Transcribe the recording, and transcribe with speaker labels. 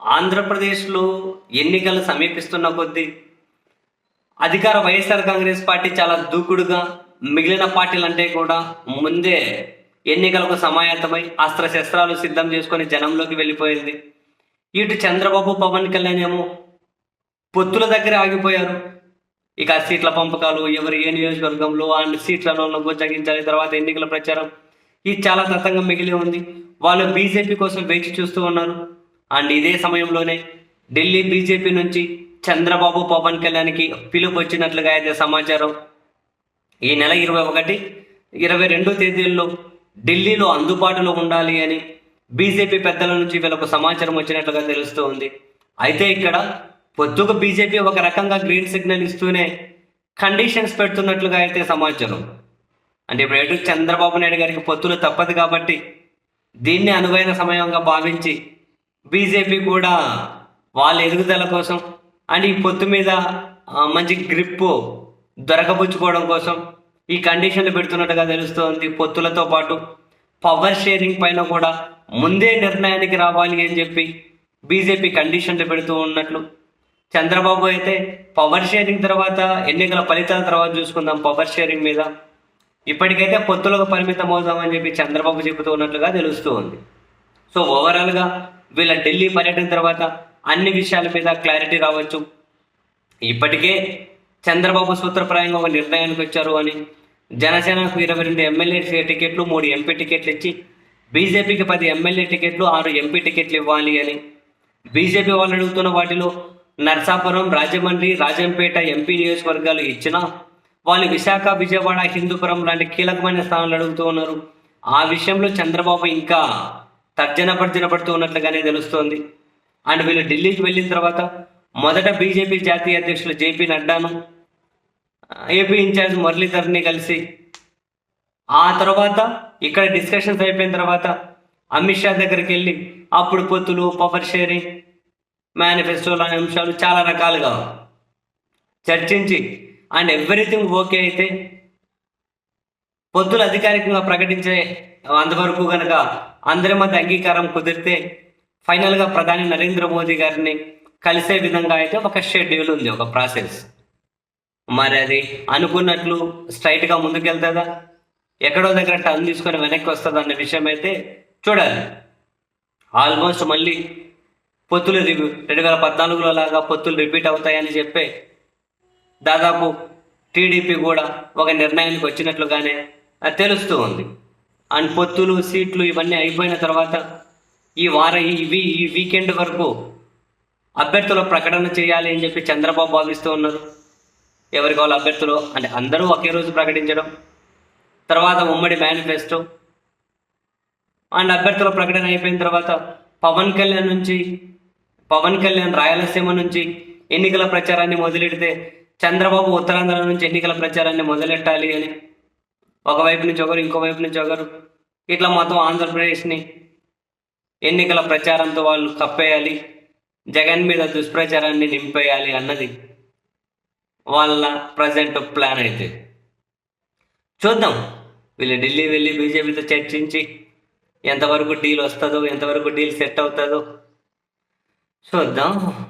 Speaker 1: ఆంధ్రప్రదేశ్లో ఎన్నికలు సమీపిస్తున్న కొద్దీ అధికార వైఎస్ఆర్ కాంగ్రెస్ పార్టీ చాలా దూకుడుగా మిగిలిన పార్టీలంటే కూడా ముందే ఎన్నికలకు సమాయత్తమై అస్త్రశస్త్రాలు సిద్ధం చేసుకొని జనంలోకి వెళ్ళిపోయింది. ఇటు చంద్రబాబు పవన్ కళ్యాణ్ ఏమో పొత్తుల దగ్గర ఆగిపోయారు. ఇక సీట్ల పంపకాలు ఎవరు ఏ నియోజకవర్గంలో ఆ సీట్లను బుజ్జగించాలి తర్వాత ఎన్నికల ప్రచారం ఇది చాలా తతంగా మిగిలి ఉంది. వాళ్ళు బీజేపీ కోసం వేచి చూస్తూ ఉన్నారు. అండ్ ఇదే సమయంలోనే ఢిల్లీ బీజేపీ నుంచి చంద్రబాబు పవన్ కళ్యాణ్కి పిలుపు వచ్చినట్లుగా అయితే సమాచారం. ఈ నెల ఇరవై ఒకటి ఇరవై రెండు తేదీల్లో ఢిల్లీలో అందుబాటులో ఉండాలి అని బీజేపీ పెద్దల నుంచి వీళ్ళకు సమాచారం వచ్చినట్లుగా తెలుస్తూ ఉంది. అయితే ఇక్కడ పొద్దుకు బీజేపీ ఒక రకంగా గ్రీన్ సిగ్నల్ ఇస్తూనే కండిషన్స్ పెడుతున్నట్లుగా అయితే సమాచారం. అంటే ఇప్పుడు ఎటు చంద్రబాబు నాయుడు గారికి పొత్తులు తప్పదు కాబట్టి దీన్ని అనువైన సమయంగా భావించి బీజేపీ కూడా వాళ్ళ ఎదుగుదల కోసం అండ్ ఈ పొత్తు మీద మంచి గ్రిప్ దొరకబుచ్చుకోవడం కోసం ఈ కండిషన్లు పెడుతున్నట్టుగా తెలుస్తోంది. పొత్తులతో పాటు పవర్ షేరింగ్ పైన కూడా ముందే నిర్ణయానికి రావాలి అని చెప్పి బీజేపీ కండిషన్లు పెడుతూ ఉన్నట్లు. చంద్రబాబు అయితే పవర్ షేరింగ్ తర్వాత ఎన్నికల ఫలితాల తర్వాత చూసుకుందాం పవర్ షేరింగ్ మీద. ఇప్పటికైతే పొత్తులకు పరిమితం అవుదామని చెప్పి చంద్రబాబు చెబుతూ ఉన్నట్లుగా తెలుస్తూ ఉంది సో ఓవరాల్గా వీళ్ళ ఢిల్లీ పర్యటన తర్వాత అన్ని విషయాల మీద క్లారిటీ రావచ్చు. ఇప్పటికే చంద్రబాబు సూత్రప్రాయంగా ఒక నిర్ణయానికి వచ్చారు అని జనసేనకు ఇరవై రెండు ఎమ్మెల్యే టికెట్లు మూడు ఎంపీ టికెట్లు ఇచ్చి బీజేపీకి పది ఎమ్మెల్యే టికెట్లు ఆరు ఎంపీ టికెట్లు ఇవ్వాలి అని బీజేపీ వాళ్ళు అడుగుతున్న వాటిలో నర్సాపురం రాజమండ్రి రాజంపేట ఎంపీ నియోజకవర్గాలు ఇచ్చినా వాళ్ళు విశాఖ విజయవాడ హిందూపురం లాంటి కీలకమైన స్థానాలు అడుగుతూ ఉన్నారు. ఆ విషయంలో చంద్రబాబు ఇంకా తర్జన భర్జన పడుతూ ఉన్నట్లుగానే తెలుస్తోంది. అండ్ వీళ్ళు ఢిల్లీకి వెళ్ళిన తర్వాత మొదట బీజేపీ జాతీయ అధ్యక్షులు జేపీ నడ్డాను ఏపీ ఇన్ఛార్జ్ మురళీధర్ని కలిసి. ఆ తర్వాత ఇక్కడ డిస్కషన్స్ అయిపోయిన తర్వాత అమిత్ షా దగ్గరికి వెళ్ళి అప్పుడు పొత్తులు పవర్ షేరింగ్ మేనిఫెస్టోలు అనే అంశాలు చాలా రకాలుగా చర్చించి అండ్ ఎవ్రీథింగ్ ఓకే అయితే పొత్తులు అధికారికంగా ప్రకటించే అంతవరకు కనుక అందరి మధ్య అంగీకారం కుదిరితే ఫైనల్గా ప్రధాని నరేంద్ర మోదీ గారిని కలిసే విధంగా అయితే ఒక షెడ్యూల్ ఉంది ఒక ప్రాసెస్ మరి అది అనుకున్నట్లు స్ట్రైట్గా ముందుకెళ్తుందా? ఎక్కడో దగ్గర టర్న్ తీసుకొని వెనక్కి వస్తుందా అన్న విషయం అయితే చూడాలి. ఆల్మోస్ట్ మళ్ళీ పొత్తులు రివ్యూ రెండు వేల పద్నాలుగులో లాగా పొత్తులు రిపీట్ అవుతాయని చెప్పే దాదాపు టీడీపీ కూడా ఒక నిర్ణయానికి వచ్చినట్లుగానే అది తెలుస్తూ ఉంది. అండ్ పొత్తులు సీట్లు ఇవన్నీ అయిపోయిన తర్వాత ఈ వారం ఈ వీ ఈ వీకెండ్ వరకు అభ్యర్థుల ప్రకటన చేయాలి అని చెప్పి చంద్రబాబు భావిస్తూ ఉన్నారు. ఎవరికి కావాలి అభ్యర్థులు అంటే అందరూ ఒకే రోజు ప్రకటించడం తర్వాత ఉమ్మడి మేనిఫెస్టో. అండ్ అభ్యర్థుల ప్రకటన అయిపోయిన తర్వాత పవన్ కళ్యాణ్ నుంచి పవన్ కళ్యాణ్ రాయలసీమ నుంచి ఎన్నికల ప్రచారాన్ని మొదలెడితే చంద్రబాబు ఉత్తరాంధ్ర నుంచి ఎన్నికల ప్రచారాన్ని మొదలెట్టాలి అని ఒకవైపు నుంచి ఒకరు ఇంకో వైపు నుంచి ఒకరు. ఇట్లా మొత్తం ఆంధ్రప్రదేశ్ని ఎన్నికల ప్రచారంతో వాళ్ళు కప్పేయాలి జగన్ మీద దుష్ప్రచారాన్ని నింపేయాలి అన్నది వాళ్ళ ప్రజెంట్ ప్లాన్ అయితే. చూద్దాం. వీళ్ళు ఢిల్లీ వెళ్ళి బీజేపీతో చర్చించి ఎంతవరకు డీల్ వస్తుందో ఎంతవరకు డీల్ సెట్ అవుతుందో చూద్దాం.